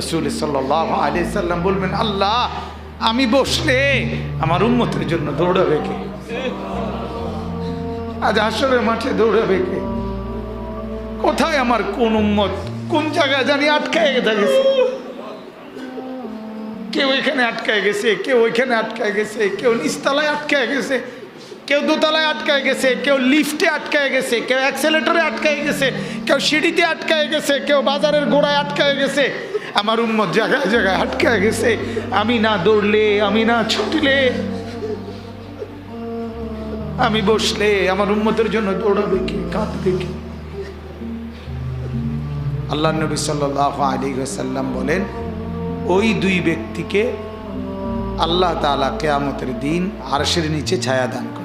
রসুল সাল্লাহ আলি সাল্লাম বলবেন, আল্লাহ, আমি বসলে আমার উন্মতের জন্য দৌড়াবে কে? আজ আসরের মাঠে দৌড়াবে কে? কোথায় আমার কোন উম্মত? কোন জায়গায় জানি আটকায় গেছে? কেউ এখানে আটকায় গেছে, কেউ ওইখানে আটকায় গেছে, কেউ নিচতলায় আটকায় গেছে কেউ দোতলায় আটকায় গেছে, কেউ লিফটে আটকায় গেছে, কেউ অ্যাক্সেলেটরে আটকায় গেছে, কেউ সিঁড়িতে আটকায় গেছে, কেউ বাজারের গোড়ায় আটকায় গেছে, আমার উম্মত জায়গায় জায়গায় আটকায় গেছে, আমি না দৌড়লে, আমি না ছুটলে, আমি বসলে, আমার উম্মতের জন্য দৌড়াবে কি, কাঁদবে কি? আল্লাহ নবী সাল্লাহ আলী সাল্লাম বলেন, ওই দুই ব্যক্তিকে আল্লাহ তালা কেয়ামতের দিন আরশের নিচে ছায়া দান করে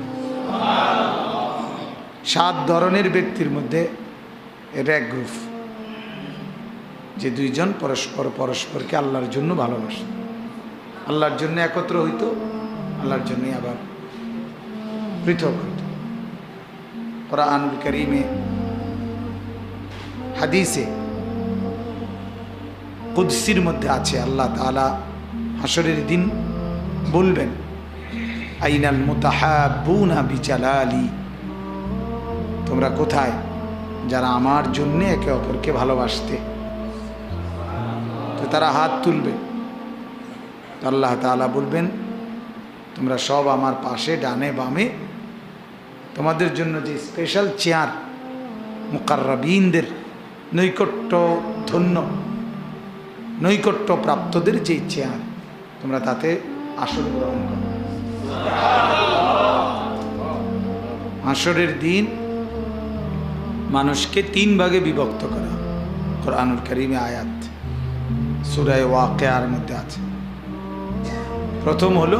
সাত ধরনের ব্যক্তির মধ্যে এটা এক গ্রুপ, যে দুইজন পরস্পর, পরস্পরকে আল্লাহর জন্য ভালোবাসে। আল্লাহর জন্য একত্র হইতো, আল্লাহর জন্যই আবার পৃথক হইত। ওরা আনুল করিমে, হাদিসে, কুদ্সির মধ্যে আছে, আল্লাহ তালা হাসরের দিন বলবেন, আইনাল মুতাহাবুনা বিচালালি তোমরা কোথায়? যারা আমার জন্যে একে অপরকে ভালোবাসতে। তো তারা হাত তুলবে। আল্লাহ তালা বলবেন, তোমরা সব আমার পাশে, ডানে, বামে, তোমাদের জন্য যে স্পেশাল চেয়ার মুকাররাবিনদের নৈকট্য ধন্য নৈকট্য প্রাপ্তদের যে চেয়ার তোমরা তাতে আসন গ্রহণ করো। আসরের দিন মানুষকে তিন ভাগে বিভক্ত করা। কোরআনুল করিমে আয়াত, সুরায় ওয়াকেয়ার মধ্যে আছে। প্রথম হলো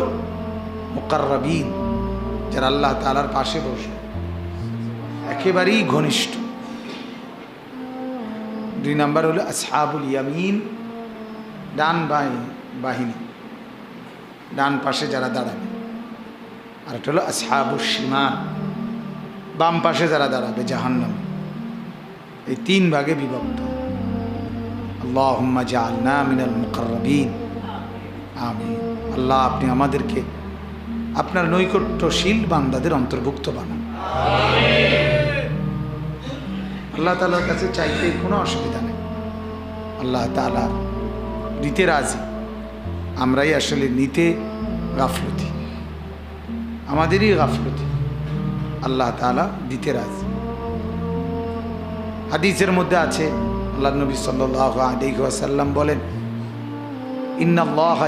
মোকাররাবিন, যারা আল্লাহ তালার পাশে বসে, একেবারেই ঘনিষ্ঠ। দুই নাম্বার হলো আসহাবুল ইয়ামিন, ডান বাহিনী, ডান পাশে যারা দাঁড়াবে। আর একটা হলো আসহাবুল সীমান বাম পাশে যারা দাঁড়াবে জাহান্নাম। এই তিন ভাগে বিভক্ত। জাআলনা মিনাল মুকাররাবিন। আমিন। আল্লাহ, আপনি আমাদেরকে আপনার নৈকট্যশীল বান্দাদের অন্তর্ভুক্ত বানান। আল্লাহ তালার কাছে চাইতে কোনো অসুবিধা নেই। আল্লাহ তালা দিতে রাজি। আমরাই আসলে নিতে গাফলতি। আমাদেরই গাফলতি। আল্লাহ তালা দিতে রাজি। হাদিসের মধ্যে আছে আল্লাহ নবী সাল্লাহ আলিহাসাল্লাম বলেন, ইন্নাল্লাহ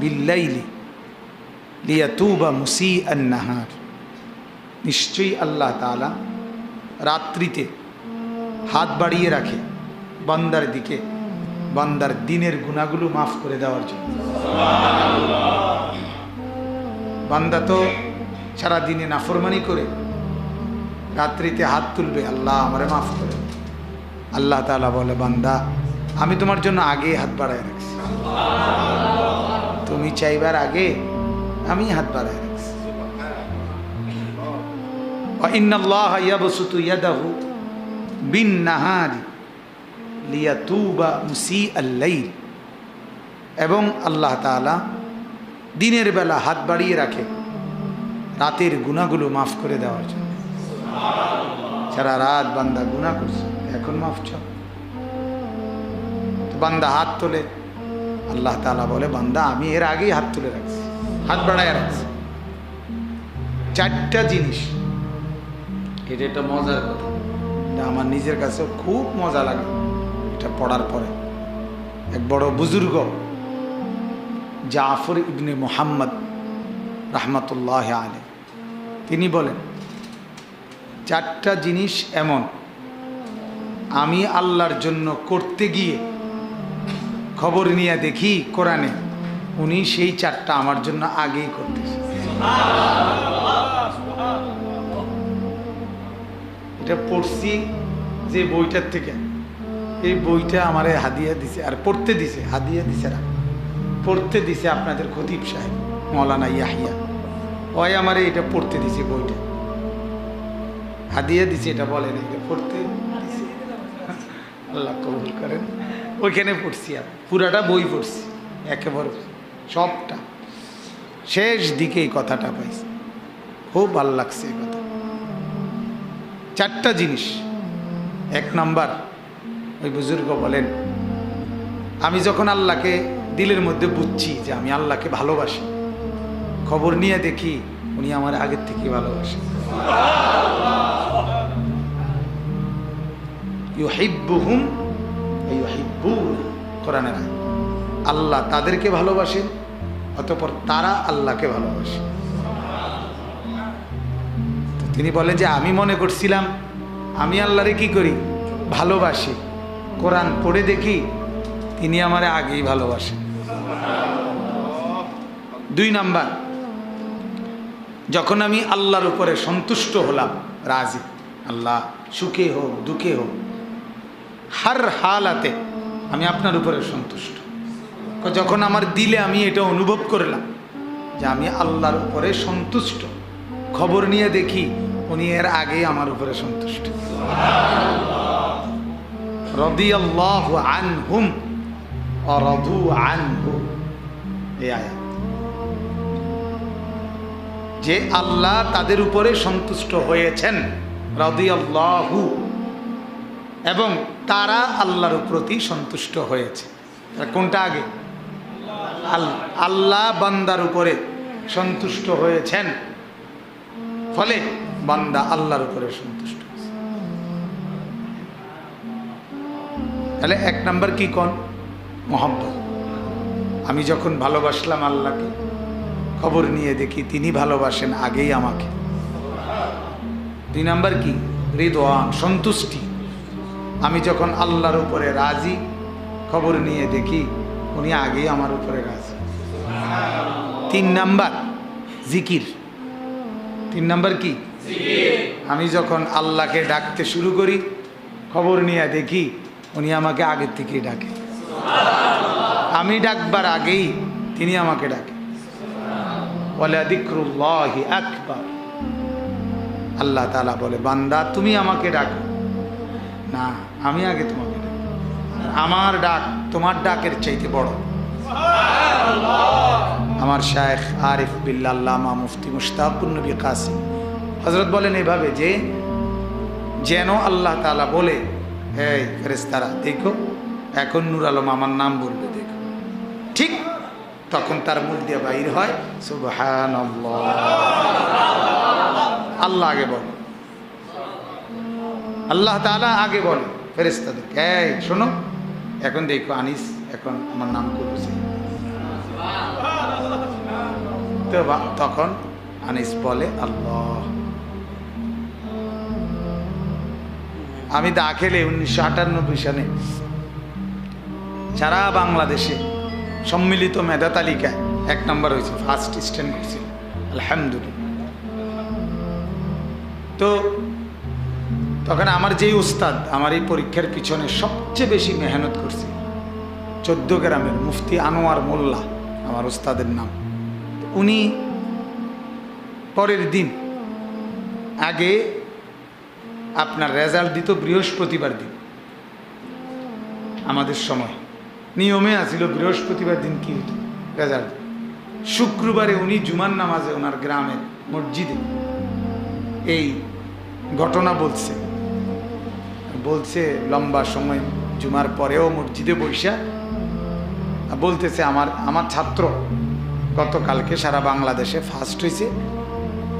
বিল্লাইলি লিয়াতুবা মুসি আন্নাহার নিশ্চয়ই আল্লাহ তালা রাত্রিতে হাত বাড়িয়ে রাখে বান্দার দিকে, বান্দার দিনের গুণাগুলো মাফ করে দেওয়ার জন্য। বান্দা তো সারাদিনে নাফরমানি করে রাত্রিতে হাত তুলবে, আল্লাহ আমারে মাফ করে। আল্লাহ তালা বলে, বান্দা, আমি তোমার জন্য আগে হাত বাড়ায় রাখছি। তুমি চাইবার আগে আমি হাত বাড়ায় রাখছি। বিন নাহারি লিয়াতুবা মুসি আল্লাইল এবং আল্লাহ তাআলা দিনের বেলা হাত বাড়িয়ে রাখে রাতের গুণাগুলো মাফ করে দেওয়ার জন্য। সারা রাত বান্দা গুণা করছে। এখন মাফ চাও। বান্দা হাত তোলে। আল্লাহ তালা বলে বান্দা আমি এর আগেই হাত তুলে রাখছি। হাত বাড়ায় রাখছি। চারটা জিনিস। এটা একটা মজার কথা। এটা আমার নিজের কাছেও খুব মজা লাগে। এটা পড়ার পরে। এক বড় বুজুর্গ জাফর ইবনে মোহাম্মদ রাহমাতুল্লাহ আলে তিনি বলেন চারটা জিনিস এমন আমি আল্লাহর জন্য করতে গিয়ে খবর নিয়ে দেখি কোরআনে, উনি সেই চারটা আমার জন্য আগেই করতেছে। এটা পড়ছি যে বইটার থেকে। এই বইটা আমারে হাদিয়া দিছে, আর পড়তে দিছে, হাদিয়া দিছে না। পড়তে দিছে আপনাদের খতিব সাহেব, মৌলানা ইয়াহিয়া। ওই আমারে এটা পড়তে দিছে বইটা। হাদিয়া দিছে, এটা বলে না এটা পড়তে আল্লাহ কবুল করেন। ওইখানে পড়ছি আর, পুরাটা বই পড়ছি, একেবারে সবটা। শেষ দিকে এই কথাটা পাইছি। খুব ভালো লাগছে এই কথা। চারটা জিনিস। এক নাম্বার, ওই বুজুর্গ বলেন, আমি যখন আল্লাহকে দিলের মধ্যে বুঝছি যে আমি আল্লাহকে ভালোবাসি, খবর নিয়ে দেখি উনি আমার আগের থেকে ভালোবাসেন ইউহিব্বুহুম ইউহিব্বুন। আল্লাহ তাদেরকে ভালোবাসেন, অতঃপর তারা আল্লাহকে ভালোবাসে। তিনি বলেন যে, আমি মনে করছিলাম, আমি আল্লাহরে কি করি? ভালোবাসি। কোরআন পড়ে দেখি, তিনি আমারে আগেই ভালোবাসেন। দুই নাম্বার, যখন আমি আল্লাহর উপরে সন্তুষ্ট হলাম, রাজি, আল্লাহ সুখে হোক, দুঃখে হোক হার হালাতে আমি আপনার উপরে সন্তুষ্ট। যখন আমার দিলে আমি এটা অনুভব করলাম যে আমি আল্লাহর উপরে সন্তুষ্ট, খবর নিয়ে দেখি উনি এর আগেই আমার উপরে সন্তুষ্ট। রদি আল্লাহ যে আল্লাহ তাদের উপরে সন্তুষ্ট হয়েছেন। রদিয়াল্লাহু এবং তারা আল্লাহর প্রতি সন্তুষ্ট হয়েছে। কোনটা আগে? আল- আল্লাহ বান্দার উপরে সন্তুষ্ট হয়েছেন। ফলে বান্দা আল্লাহর উপরে সন্তুষ্ট। তাহলে এক নাম্বার কি কন? মোহাম্মদ আমি যখন ভালোবাসলাম আল্লাহকে খবর নিয়ে দেখি তিনি ভালোবাসেন আগেই আমাকে। দুই নাম্বার কি? হৃদওয়ান সন্তুষ্টি। আমি যখন আল্লাহর উপরে রাজি, খবর নিয়ে দেখি উনি আগেই আমার উপরে রাজি। তিন নাম্বার, জিকির। তিন নাম্বার কি? আমি যখন আল্লাহকে ডাকতে শুরু করি, খবর নিয়ে দেখি উনি আমাকে আগের থেকেই ডাকে। আমি ডাকবার আগেই তিনি আমাকে ডাকে। বলে দিক্রুল্লাহি আকবার। আল্লাহ তালা বলে, বান্দা, তুমি আমাকে ডাকো। না আমি আগে তোমাকে আমার ডাক তোমার ডাকের চাইতে বড়। আমার শায়েখ আরিফ বিল্লাল্লামা মুফতি মুশতাকুর নবী কাসিম। হজরত বলেন এভাবে যে, যেন আল্লাহ তালা বলে, এই ফেরেস্তারা দেখো, এখন নুর আলম আমার নাম বলবে, দেখো। ঠিক তখন তার মুখ দিয়ে বাইর হয় সুবহান আল্লাহ আগে বল। আল্লাহ তাআলা আগে বলে। ফেরেস্তাদের এই, শোনো, এখন দেখো আনিস এখন আমার নাম করছে তো তখন আনিস বলে, আল্লাহ। আমি দাখেলে উনিশশো আটানব্বই সালে সারা বাংলাদেশে সম্মিলিত মেধা তালিকায় এক নম্বর হয়েছে ফার্স্ট স্ট্যান্ড হয়েছিল আলহামদুলিল্লাহ। তো তখন আমার যেই উস্তাদ আমার এই পরীক্ষার পিছনে সবচেয়ে বেশি মেহনত করছে, চোদ্দ গ্রামের মুফতি আনোয়ার মোল্লা, আমার উস্তাদের নাম। উনি পরের দিন, আগে আপনার রেজাল্ট দিত বৃহস্পতিবার দিন, আমাদের সময়। নিয়মে আছিল বৃহস্পতিবার দিন কি হতো রেজাল্ট। শুক্রবারে উনি জুমার নামাজে ওনার গ্রামের মসজিদে এই ঘটনা বলছে। বলছে, লম্বা সময়, জুমার পরেও মসজিদে বৈশা বলতেছে, আমার আমার ছাত্র গতকালকে সারা বাংলাদেশে ফার্স্ট হয়েছে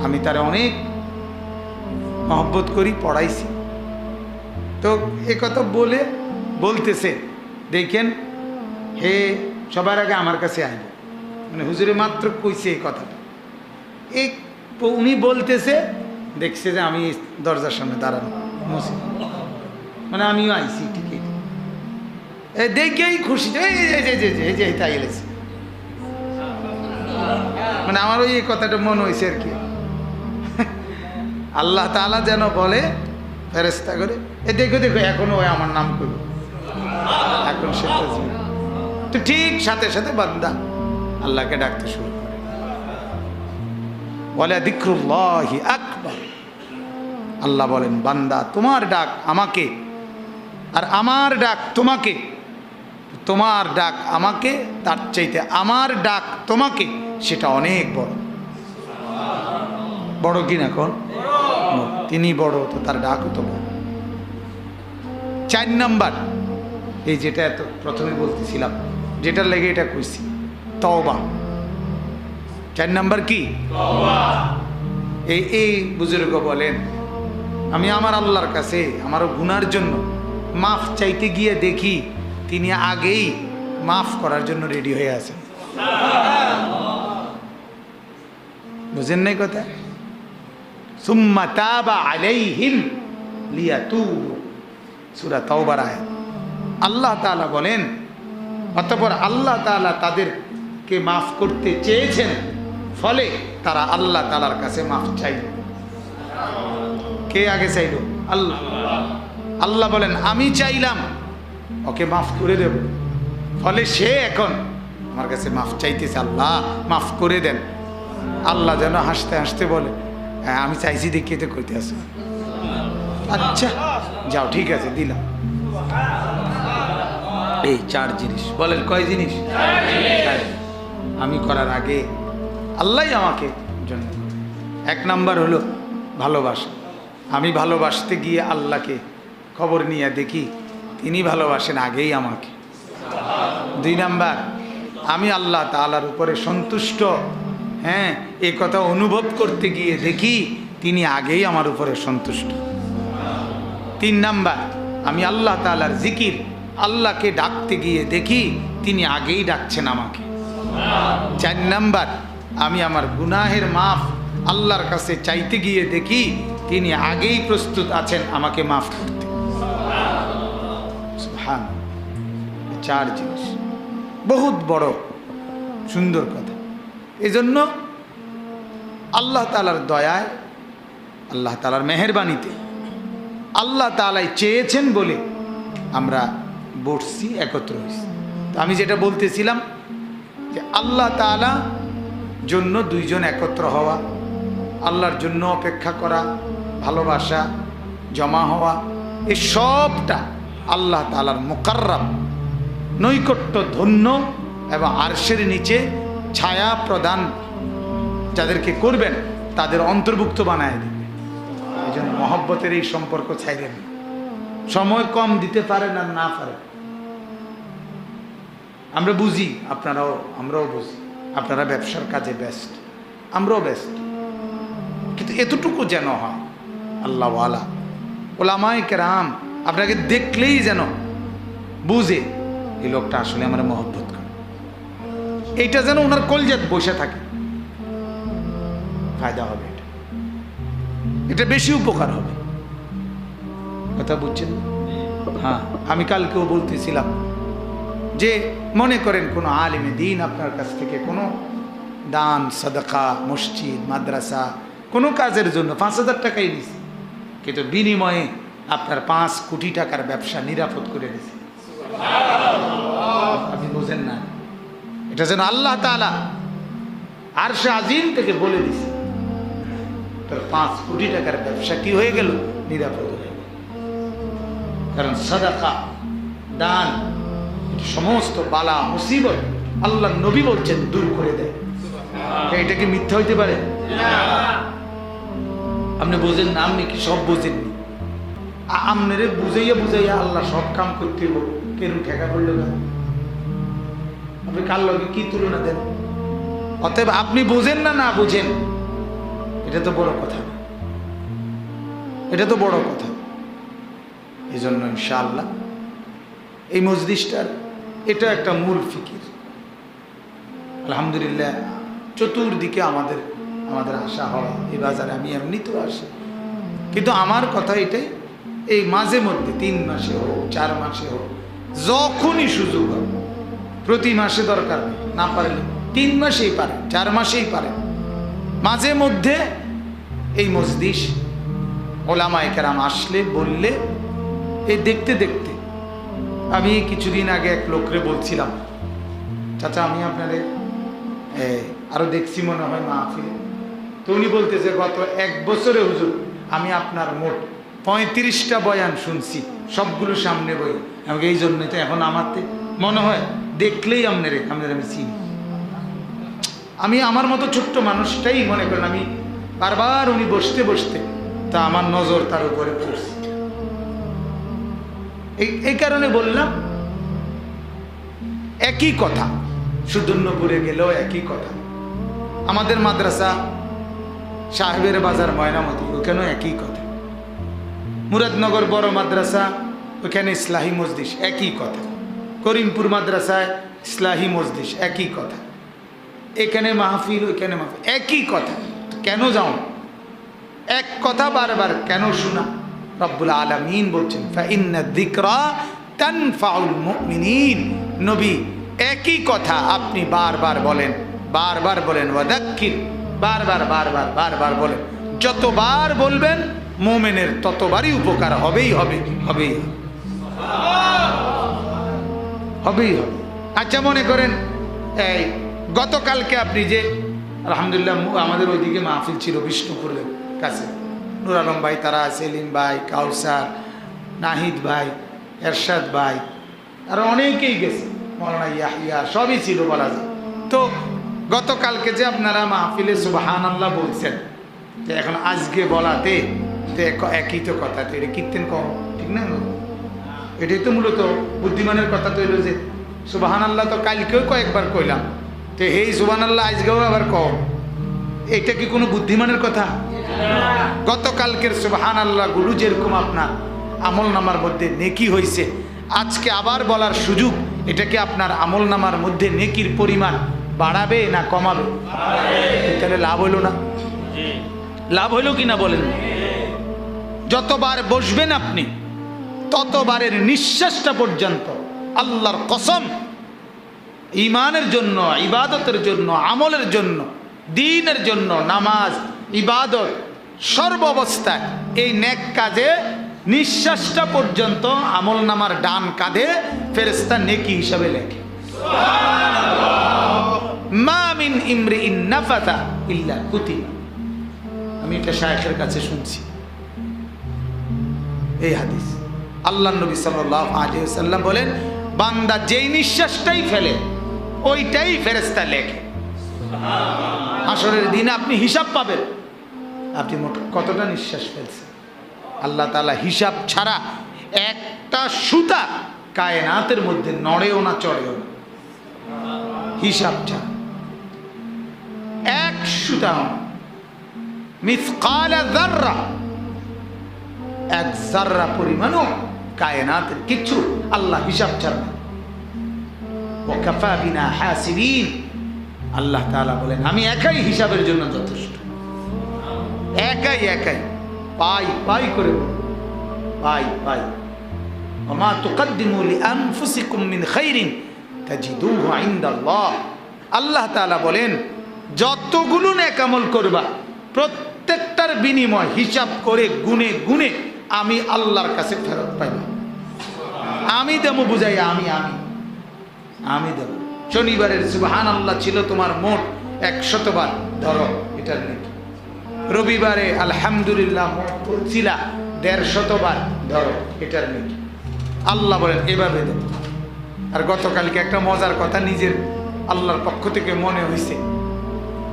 আমি তার অনেক মহব্বত করি, পড়াইছি। তো এ কথা বলে, বলতেছে, দেখেন, হে সবার আগে আমার কাছে আইব। মানে হুজুরে মাত্র কইছে এই কথাটা। এই উনি বলতেছে, দেখছে যে আমি দরজার সামনে দাঁড়ানো, মসজিদ। মানে আমিও আইছি ঠিকই এ, দেখেই খুশি। এই এই তাই এলেছি মানে আমার ওই কথাটা মনে হয়েছে আর কি। আল্লাহ তাআলা যেন বলে ফেরেস্তা করে, এ, দেখো দেখো, এখনও ওই আমার নাম করবে এখন জীবন। তো ঠিক সাথে সাথে বান্দা আল্লাহকে ডাকতে শুরু করে। বলে দিক্রুল্লাহি আকবার। আল্লাহ বলেন, বান্দা, তোমার ডাক আমাকে আর আমার ডাক তোমাকে, তোমার ডাক আমাকে, তার চাইতে আমার ডাক তোমাকে, সেটা অনেক বড়। বড় কি না কোন? তিনি বড়, তো তার ডাকও তো বড়। চার নাম্বার, এই যেটা এত প্রথমে বলতেছিলাম, যেটার লেগে এটা কইছি, তওবা। চার নাম্বার কি? এই এই বুজুর্গ বলেন, আমি আমার আল্লাহর কাছে, আমার গুনার জন্য মাফ চাইতে গিয়ে দেখি তিনি আগেই মাফ করার জন্য রেডি হয়ে আছেন। বুঝেন নাই কথা? সুম্মা তাবা আলাইহিম লিয়াতুবু। সূরা তাওবার আয়াত। আল্লাহ তাআলা বলেন, অতঃপর আল্লাহ তাআলা তাদেরকে মাফ করতে চেয়েছেন, ফলে তারা আল্লাহ তাআলার কাছে মাফ চাইল। কে আগে চাইল? আল্লাহ। আল্লাহ বলেন, আমি চাইলাম। ওকে মাফ করে দেব। ফলে সে এখন, আমার কাছে মাফ চাইতেছে আল্লাহ, মাফ করে দেন। আল্লাহ যেন হাসতে হাসতে বলে হ্যাঁ আমি চাইছি দেখি তো করতে আসো আচ্ছা যাও, ঠিক আছে, দিলাম। এই চার জিনিস, বলেন, কয় জিনিস। আমি করার আগে আল্লাহ আমাকে জন্য এক নাম্বার হলো ভালোবাসা। আমি ভালোবাসতে গিয়ে আল্লাহকে খবর নিয়ে দেখি তিনি ভালোবাসেন আগেই আমাকে। দুই নাম্বার, আমি আল্লাহ তালার উপরে সন্তুষ্ট। হ্যাঁ এ কথা অনুভব করতে গিয়ে দেখি তিনি আগেই আমার উপরে সন্তুষ্ট। তিন নাম্বার, আমি আল্লাহ তালার জিকির, আল্লাহকে ডাকতে গিয়ে দেখি তিনি আগেই ডাকছেন আমাকে। চার নাম্বার, আমি আমার গুনাহের মাফ আল্লাহর কাছে চাইতে গিয়ে দেখি তিনি আগেই প্রস্তুত আছেন আমাকে মাফ করতে। সুবহান। চার জিনিস বহুত বড়, সুন্দর কথা এজন্য আল্লাহ তালার দয়ায়, আল্লাহ তালার মেহরবানিতে আল্লাহ তালাই চেয়েছেন বলে আমরা বসছি, একত্র হয়েছি তো আমি যেটা বলতেছিলাম যে আল্লাহ তালা জন্য দুইজন একত্র হওয়া, আল্লাহর জন্য অপেক্ষা করা, ভালোবাসা, জমা হওয়া এই সবটা আল্লাহ তালার মোকাররাম নৈকট্য ধন্য এবং আরশের নিচে ছায়া প্রদান যাদেরকে করবেন, তাদের অন্তর্ভুক্ত বানায় দেবে। এই জন্য মহব্বতের এই সম্পর্ক ছাইলেন সময় কম দিতে পারেন আর না পারেন আমরা বুঝি, আপনারাও, আমরাও বুঝি। আপনারা ব্যবসার কাজে ব্যস্ত, আমরাও ব্যস্ত। কিন্তু এতটুকু যেন হয়, আল্লাহওয়ালা, ওলামায় কেরাম আপনাকে দেখলেই যেন বুঝে এই লোকটা আসলে আমার মহব্বত করে। এইটা যেন ওনার কলজাত বসে থাকে। ফায়দা হবে এটা। এটা বেশি উপকার হবে। কথা বুঝছেন? হ্যাঁ আমি কালকেও বলতেছিলাম যে মনে করেন কোনো আলিমে দিন আপনার কাছ থেকে কোনো দান, সদকা, মসজিদ, মাদ্রাসা, কোনো কাজের জন্য পাঁচ হাজার টাকাই নিছে। কিন্তু বিনিময়ে আপনার পাঁচ কোটি টাকার ব্যবসা নিরাপদ করে দিয়েছে আপনি বোঝেন না। এটা যেন আল্লাহ তালা আর সে আজিম থেকে বলে দিছে। তোর পাঁচ কোটি টাকার ব্যবসা কি হয়ে গেল? নিরাপদ হয়ে গেল। কারণ সাদাকা দান সমস্ত বালা মুসিবত আল্লাহ নবী বলছেন দূর করে দেয়। এটা কি মিথ্যা হইতে পারে? আপনি বোঝেন না আপনি কি সব বোঝেননি? আ- আপনারে বুঝাইয়া বুঝাইয়া আল্লাহ সব কাম করতে হইব। কেন ঠেকা করল না আপনি কার লগে কি তুলনা দেন? অতএব আপনি বুঝেন না না বুঝেন? এটা তো বড় কথা। এটা তো বড় কথা। এই জন্য ইনশাআল্লাহ এই মসজিদটার এটা একটা মূল ফিকির। আলহামদুলিল্লাহ চতুর্দিকে আমাদের আমাদের আশা হয়, এই বাজারে আমি এমনিতেও আসি। কিন্তু আমার কথা এটাই এই মাঝে মধ্যে তিন মাসে হোক চার মাসে হোক যখনই সুযোগ হবে প্রতি মাসে দরকার না পারলে তিন মাসেই পারে চার মাসেই পারে। মাঝে মধ্যে এই মসজিদ ওলামায় কেরাম আসলে বললে এই দেখতে দেখতে। আমি কিছুদিন আগে এক লোকরে বলছিলাম চাচা আমি আপনারে এ, আরও দেখছি মনে হয় মাহফিলে। তো উনি বলতেছে গত এক বছরে হুজুর আমি আপনার মোট পঁয়ত্রিশটা বয়ান শুনছি, সবগুলো সামনে বই। আমাকে এই জন্যই তো এখন আমারতে মনে হয়, দেখলেই আপনারে, আপনার আমি চিনি। আমি আমার মতো ছোট্ট মানুষটাই মনে করেন, আমি বারবার উনি বসতে বসতে তা আমার নজর তার উপরে পড়ছে। এই কারণে বললাম, একই কথা সুদর্ণপুরে গেলেও একই কথা। আমাদের মাদ্রাসা সাহেবের বাজার ময়নামতি, ওখানেও একই কথা। মুরাদনগর বড় মাদ্রাসা ওখানে ইসলাহী মসজিদ একই কথা। করিমপুর মাদ্রাসায় ইসলাহী মসজিদ একই কথা। এখানে মাহফিল, ওইখানে মাহফিল, একই কথা। কেন যাও? এক কথা বারবার কেন শোনা? রব্বুল আলমিন বলছেন নবী, একই কথা আপনি বারবার বলেন বারবার বলেন, ওয়াদাক্কির। বারবার বারবার বারবার বলেন। যতবার বলবেন মোমেনের ততবারই উপকার হবেই হবে হবেই হবে। হবেই হবে। আচ্ছা মনে করেন, এই গতকালকে আপনি যে, আলহামদুলিল্লাহ আমাদের ওইদিকে মাহফিল ছিল বিষ্ণুপুরের কাছে। নুর আলম ভাই, তারা সেলিম ভাই, কাউসার, নাহিদ ভাই, এরশাদ ভাই আর অনেকেই গেছে। মৌলানা ইয়াহিয়া, সবই ছিল বলা যায়। তো গতকালকে যে আপনারা মাহফিলে সুবাহান আল্লাহ বলছেন, যে এখন আজকে বলাতে তো এক- একই তো কথা, তো এটা কীর্তেন কম, ঠিক না? এটাই তো মূলত বুদ্ধিমানের কথা তো এলো যে সুবাহান আল্লাহ তো কালকেও কয়েকবার কইলাম, তো এই সুবাহান আল্লাহ আজকেও আবার কম এটা কি কোনো বুদ্ধিমানের কথা? গতকালকের সুবাহান আল্লাহ গুরু যেরকম আপনার আমল নামার মধ্যে নেকি হয়েছে আজকে আবার বলার সুযোগ, এটা কি আপনার আমল নামার মধ্যে নেকির পরিমাণ বাড়াবে না কমাবে? তাহলে লাভ হইল না? লাভ হইল কি না বলেন? যতবার বসবেন আপনি, ততবারের নিঃশ্বাসটা পর্যন্ত আল্লাহর কসম ইমানের জন্য, ইবাদতের জন্য, আমলের জন্য, দিনের জন্য নামাজ, ইবাদত সর্ব অবস্থায় এই নেক কাজে নিঃশ্বাসটা পর্যন্ত আমল নামার ডান কাঁধে ফেরেস্তা নেকি হিসাবে লেখে। আমি এটা শায়েখের কাছে শুনছি। এই হাদিস। আল্লাহ নবী সাল্লাহ আলিয়াল্লাম বলেন, বান্দা যেই নিঃশ্বাসটাই ফেলে, ওইটাই ফেরেস্তা লেখে। আসরের দিনে আপনি হিসাব পাবেন। আপনি মোট কতটা নিঃশ্বাস ফেলছেন? আল্লাহ তালা হিসাব ছাড়া একটা সুতা কায়নাতের মধ্যে নড়েও না, চড়েও না। হিসাব ছাড়া। এক সুতা মিসকালা যাররা এক জাররা পরিমাণও কায়নাতের কিচ্ছু আল্লাহ হিসাব ছাড়া না ওয়াকাফা বিনা হাসিবিন আল্লাহ তাআলা বলেন আমি একাই হিসাবের জন্য যথেষ্ট একাই একাই পাই পাই করে বলুন। পাই পাই وما تقدموا لأنفسكم من خير تجدوه عند الله আল্লাহ তাআলা বলেন যতগুলো নেকামল করবা প্রত্যেকটার বিনিময় হিসাব করে গুনে গুনে আমি আল্লাহর কাছে ফেরত পাইলাম আমি দেব বুঝাই, আমি আমি। আমি দেব। শনিবারের সুবাহান আল্লাহ ছিল তোমার মোট একশতবার ধরো এটার নাকি রবিবারে আলহামদুলিল্লাহ মোট পড়ছিলা দেড় শতবার ধরো এটার নাকি আল্লাহ বলেন, এভাবে দেব। আর গতকালকে একটা মজার কথা নিজের আল্লাহর পক্ষ থেকে মনে হয়েছে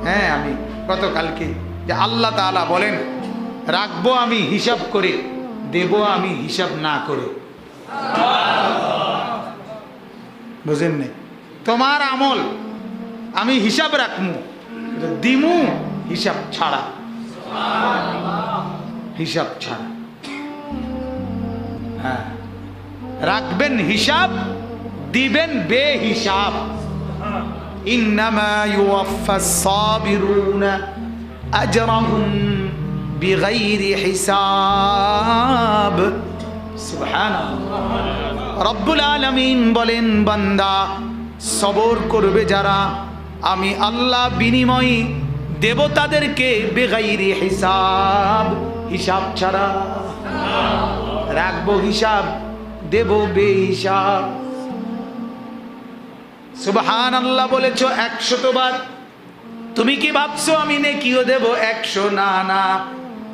হ্যাঁ আমি গতকালকে যে আল্লাহ তাআলা বলেন, রাখব আমি হিসাব করে। দেব আমি হিসাব না করে। বুঝেন নাই? তোমার আমল আমি হিসাব রাখমু দিমু হিসাব ছাড়া। হিসাব ছাড়া। হ্যাঁ। রাখবেন হিসাব, দিবেন বে হিসাব ইন্নামা ইউয়াফাস সাবিরুনা আজরাহুম بغير حساب سبحان الله রব্বুল আলমিন বলেন বান্দা সবর করবে যারা আমি আল্লাহ বিনিময় দেব তাদেরকে বেগাইরি হিসাব হিসাব ছাড়া রাখবো হিসাব দেব বে হিসাব সুবহান আল্লাহ বলেছ একশতবার তুমি কি ভাবছো আমি নেকিও দেব একশো না না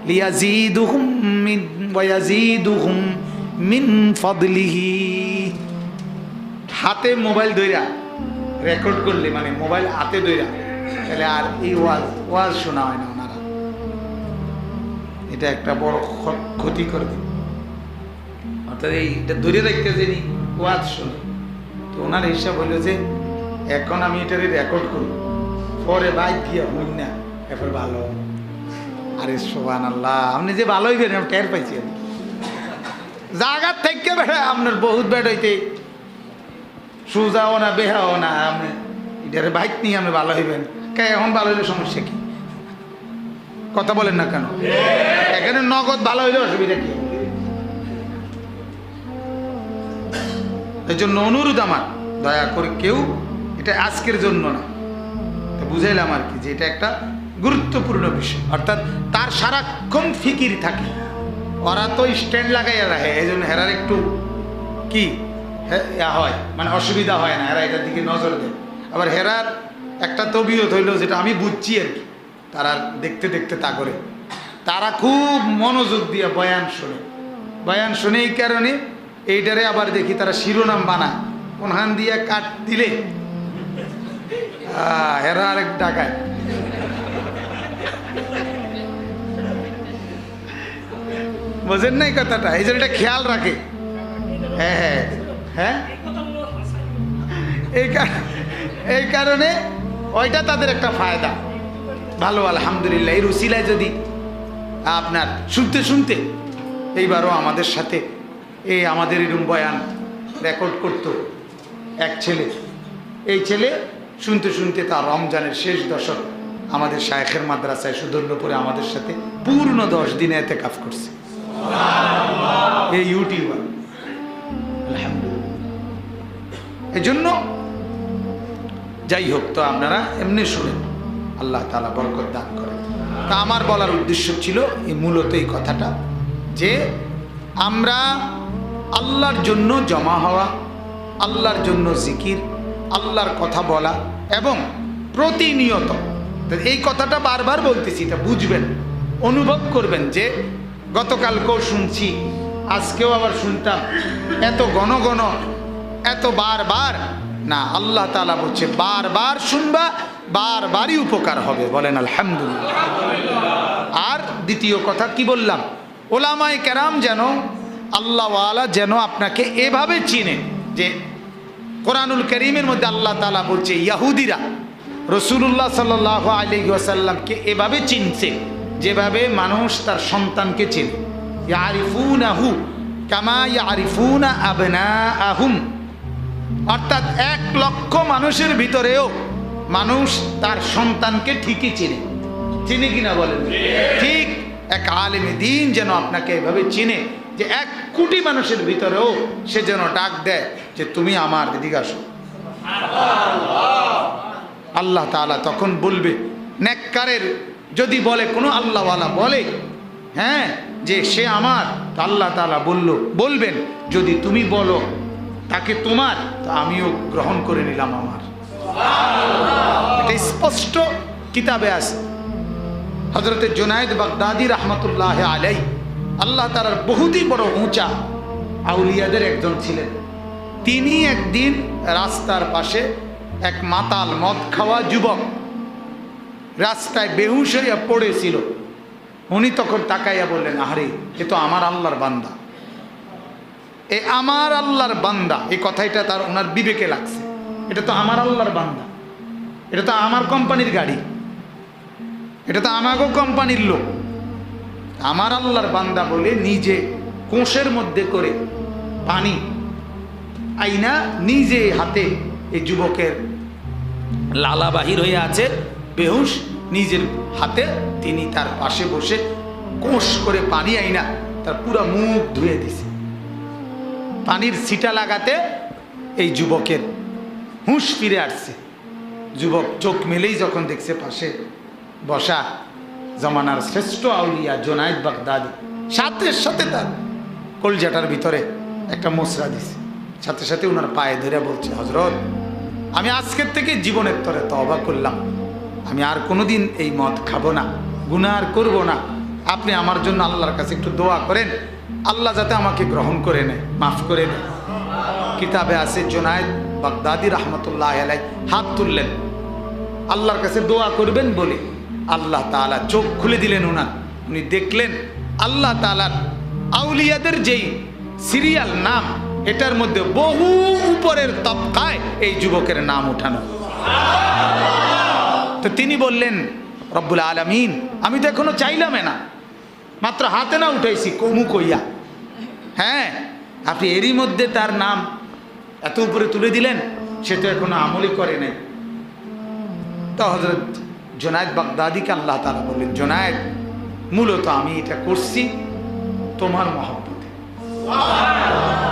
লিয়াজিদুহুম মিন, ওয়ায়াজিদুহুম মিন ফাদলিহি। হাতে মোবাইল ধইরা রেকর্ড করলে মানে মোবাইল হাতে ধইরা, তাহলে আর এই ওয়াজ ওয়াজ শোনা হয় না ওনারা। এটা একটা বড় ক্ষ- ক্ষতিকর দিক। অর্থাৎ এইটা ধরে রাখতে জানি ওয়াজ শোনে। তো ওনার হিসাব হইল যে, এখন আমি এটারে রেকর্ড করব। পরে বাইক দিয়ে হইন না এরপর ভালো। আরে সোহান আল্লাহ আপনি যে ভালো হইবেন আমি টের পাইছি আমি। জাগার থেকে বেড়া আপনার বহুত বেড হইতে। সুজাও না, বেহাও না, আপনি এটারে বাইক নিয়ে আপনি ভালো হইবেন। কে, এখন ভালো হইলে সমস্যা কি? কথা বলেন না কেন? এখানে নগদ ভালো হইলে অসুবিধা কি? এই জন্য অনুরোধ আমার, দয়া করে কেউ এটা আজকের জন্য না। বুঝাইলাম আর কি যে এটা একটা গুরুত্বপূর্ণ বিষয়। অর্থাৎ তার সারাক্ষণ ফিকির থাকে। ওরা তো স্ট্যান্ড লাগাইয়া রাখে। এই জন্য হেরার একটু কি? হয়। মানে অসুবিধা হয় না। হেরা এটার দিকে নজর দেয়। আবার হেরার একটা তবিয়ত হইল যেটা আমি বুঝছি আর কি। তারা দেখতে দেখতে তা করে। তারা খুব মনোযোগ দিয়ে বয়ান শোনে। বয়ান শুনে এই কারণে এইটারে আবার দেখি তারা শিরোনাম বানায়। কোনখান দিয়ে কাট দিলে। হেরা আরেক ডাকায়। বোঝেন নাই কথাটা? এই জন্য এটা খেয়াল রাখে। হ্যাঁ হ্যাঁ হ্যাঁ। এই এই কারণে ওইটা তাদের একটা ফায়দা। ভালো, আলহামদুলিল্লাহ। এই রুসিলায় যদি আপনার শুনতে শুনতে এইবারও আমাদের সাথে এই আমাদের এরম বয়ান রেকর্ড করতো এক ছেলে। এই ছেলে শুনতে শুনতে তার রমজানের শেষ দশক আমাদের শায়েখের মাদ্রাসায় সুদর্ণপুরে আমাদের সাথে পূর্ণ দশ দিনে এতে কাজ করছে। এই ইউটিউবার। আলহামদুলিল্লাহ। এই জন্য যাই হোক, তো আপনারা এমনি শুনেন। আল্লাহ তালা বরকত দান করেন। তা আমার বলার উদ্দেশ্য ছিল এই মূলত এই কথাটা যে আমরা আল্লাহর জন্য জমা হওয়া, আল্লাহর জন্য জিকির, আল্লাহর কথা বলা এবং প্রতিনিয়ত এই কথাটা বারবার বলতেছি এটা বুঝবেন, অনুভব করবেন যে গতকালকেও শুনছি, আজকেও আবার শুনতাম, এত ঘন ঘন, এত বারবার না, আল্লাহ তালা বলছে বারবার শুনবা বারবারই উপকার হবে, বলেন আলহামদুলিল্লাহ। আর দ্বিতীয় কথা কি বললাম, ওলামায় কেরাম যেন আল্লাহওয়ালা যেন আপনাকে এভাবে চিনে যে কোরআনুল করিমের মধ্যে আল্লাহ তালা বলছে, ইয়াহুদিরা রসুল্লাহ সাল্লাহ আলী ওয়াসাল্লামকে এভাবে চিনছে যেভাবে মানুষ তার সন্তানকে চেনে। ইয়ারিফুন আহু কামা ইয়ারিফুন আবনা আহুম অর্থাৎ এক লক্ষ মানুষের ভিতরেও মানুষ তার সন্তানকে ঠিকই চিনে। চিনে কিনা বলেন? ঠিক এক আলেমে দিন যেন আপনাকে এভাবে চিনে যে এক কোটি মানুষের ভিতরেও সে যেন ডাক দেয় যে তুমি আমার দিদিকে আসো। আল্লাহ তাআলা তখন বলবে নেককারের যদি বলে কোনো আল্লাহওয়ালা বলে হ্যাঁ যে সে আমার তো আল্লাহ তাআলা বলল বলবেন যদি তুমি বলো তাকে তোমার তো আমিও গ্রহণ করে নিলাম আমার। এটা স্পষ্ট কিতাবে আছে। হজরতে জোনায়দ বাগদাদি রহমতুল্লাহ আলাই আল্লাহ তালার বহুতই বড় উঁচা আউলিয়াদের একজন ছিলেন। তিনি একদিন রাস্তার পাশে এক মাতাল মদ খাওয়া যুবক রাস্তায় বেহুশ হইয়া পড়েছিল। উনি তখন তাকাইয়া বললেন, আহারে, এ তো আমার আল্লাহর বান্দা। এ আমার আল্লাহর বান্দা। এই কথাটা তার ওনার বিবেকে লাগছে। এটা তো আমার আল্লাহর বান্দা। এটা তো আমার কোম্পানির গাড়ি। এটা তো আমাকেও কোম্পানির লোক। আমার আল্লাহর বান্দা বলে নিজে কোষের মধ্যে করে পানি আইনা নিজে হাতে এই যুবকের লালা বাহির হয়ে আছে। বেহুশ নিজের হাতে তিনি তার পাশে বসে কোষ করে পানি আইনা, তার পুরো মুখ ধুয়ে দিছে। পানির ছিটা লাগাতে এই যুবকের হুঁশ ফিরে আসছে। যুবক চোখ মেলেই যখন দেখছে পাশে বসা জমানার শ্রেষ্ঠ আউলিয়া জোনায়দ বাগদাদি, সাথে সাথে তার কলজাটার ভিতরে একটা মোসরা দিছে। সাথে সাথে ওনার পায়ে ধরে বলছে হজরত আমি আজকের থেকে জীবনের তরে তবা করলাম। আমি আর কোনোদিন এই মদ খাব না গুনাহ আর করব না। আপনি আমার জন্য আল্লাহর কাছে একটু দোয়া করেন। আল্লাহ যাতে আমাকে গ্রহণ করে নেয়, মাফ করে নেয় কিতাবে আছে জোনায়দ বাগদাদি রহমতুল্লাহ আলাই হাত তুললেন। আল্লাহর কাছে দোয়া করবেন বলে আল্লাহ তাআলা চোখ খুলে দিলেন ওনার উনি দেখলেন, আল্লাহ তাআলার আউলিয়াদের যেই সিরিয়াল নাম এটার মধ্যে বহু উপরের তবকায় এই যুবকের নাম উঠানো। তো তিনি বললেন, রব্বুল আলমিন, আমি তো এখনও চাইলাম না। মাত্র হাতে না উঠাইছি, কমু কইয়া। হ্যাঁ আপনি এরই মধ্যে তার নাম এত উপরে তুলে দিলেন, সে তো এখনও আমলই করে নাই। তো হজরত জোনায়দ বাগদাদিকে আল্লাহ তালা বললেন, জোনায়দ, মূলত আমি এটা করছি তোমার মহব্বতে।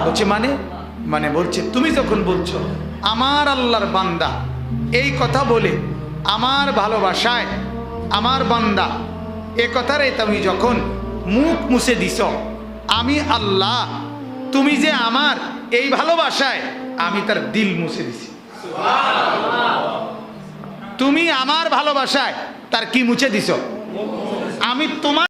বলছে মানে? মানে বলছে, তুমি যখন বলছো, আমার আল্লাহর বান্দা, এই কথা বলে আমার ভালোবাসায়, আমার বান্দা, এ কথারে তুমি যখন মুখ মুছে দিছ, আমি আল্লাহ, তুমি যে আমার এই ভালোবাসায়, আমি তার দিল মুছে দিছি। তুমি আমার ভালোবাসায় তার কি মুছে দিছ? আমি তোমার